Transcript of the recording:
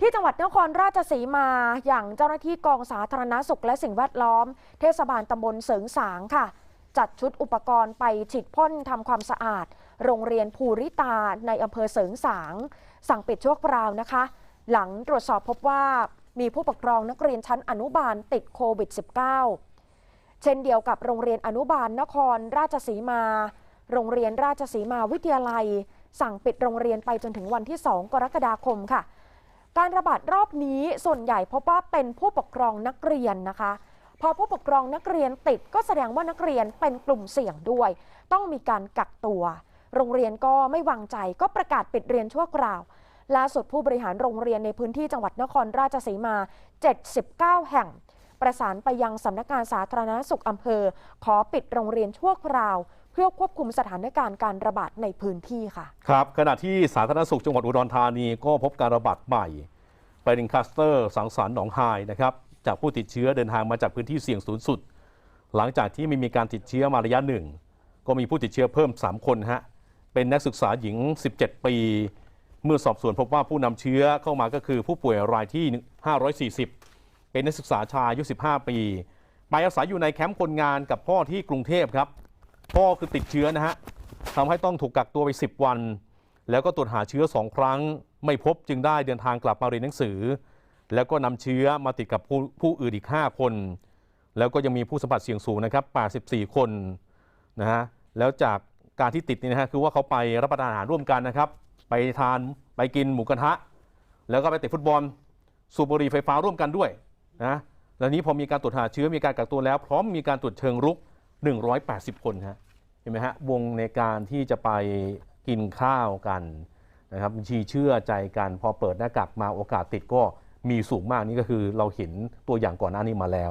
ที่จังหวัดนครราชสีมาอย่างเจ้าหน้าที่กองสาธารณสุขและสิ่งแวดล้อม เทศบาลตำบลเสริงสางค่ะ จัดชุดอุปกรณ์ไปฉีดพ่นทำความสะอาด โรงเรียนภูริตาในอำเภอเสริงสาง สั่งปิดชั่วคราวนะคะ หลังตรวจสอบพบว่ามีผู้ปกครองนักเรียนชั้นอนุบาลติดโควิด -19 เช่นเดียวกับโรงเรียนอนุบาลนครราชสีมา โรงเรียนราชสีมาวิทยาลัย สั่งปิดโรงเรียนไปจนถึงวันที่ 2 กรกฎาคมค่ะ การระบาดรอบนี้ส่วนใหญ่พบว่าเป็นผู้ปกครองนักเรียนนะคะ พอผู้ปกครองนักเรียนติดก็แสดงว่านักเรียนเป็นกลุ่มเสี่ยงด้วย ต้องมีการกักตัว โรงเรียนก็ไม่วางใจก็ประกาศปิดเรียนชั่วคราวล่าสุดผู้บริหารโรงเรียนในพื้นที่จังหวัดนครราชสีมา 79 แห่ง ประสานไปยังสำนักงานสาธารณสุขอำเภอ ขอปิดโรงเรียนชั่วคราว พื่อควบคุมสถานการณ์การระบาดในพื้นที่ค่ะ ครับ ขณะที่สาธารณสุขจังหวัดอุดรธานีก็พบการระบาดใหม่ เป็นคลัสเตอร์สังสรรค์หนองไฮนะครับจากผู้ติดเชื้อเดินทางมาจากพื้นที่เสี่ยงสูงสุด หลังจากที่ไม่มีการติดเชื้อมาระยะหนึ่ง ก็มีผู้ติดเชื้อเพิ่ม 3 คนฮะเป็นนักศึกษาหญิง 17 ปี เมื่อสอบสวนพบว่าผู้นำเชื้อเข้ามาก็คือผู้ป่วยรายที่ 540 เป็นนักศึกษาชายอายุ 15 ปี ไปอาศัยอยู่ในแคมป์คนงานกับพ่อที่กรุงเทพครับ พ่อคือติดเชื้อนะฮะทำให้ต้องถูกกักตัวไป 10 วัน แล้วก็ตรวจหาเชื้อ 2 ครั้ง ไม่พบจึงได้เดินทางกลับมาเรียนหนังสือ แล้วก็นำเชื้อมาติดกับผู้ผู้อื่นอีก 5 คน แล้วก็ยังมีผู้สัมผัสเสี่ยงสูงนะครับ84 คนนะฮะแล้วจากการที่ติดนี่นะฮะคือว่าเขาไปรับประทานอาหารร่วมกันนะครับ ไปทานไปกินหมูกระทะ แล้วก็ไปเตะฟุตบอลสูบบุหรี่ไฟฟ้าร่วมกันด้วยนะแล้วนี้พอมีการตรวจหาเชื้อมีการกักตัวแล้ว พร้อมมีการตรวจเชิงรุก 180 คนฮะเห็นไหมฮะวงในการที่จะไปกินข้าวกันนะครับชีเชื่อใจกันพอเปิดหน้ากากมาโอกาสติดก็มีสูงมากนี่ก็คือเราเห็นตัวอย่างก่อนหน้านี้มาแล้ว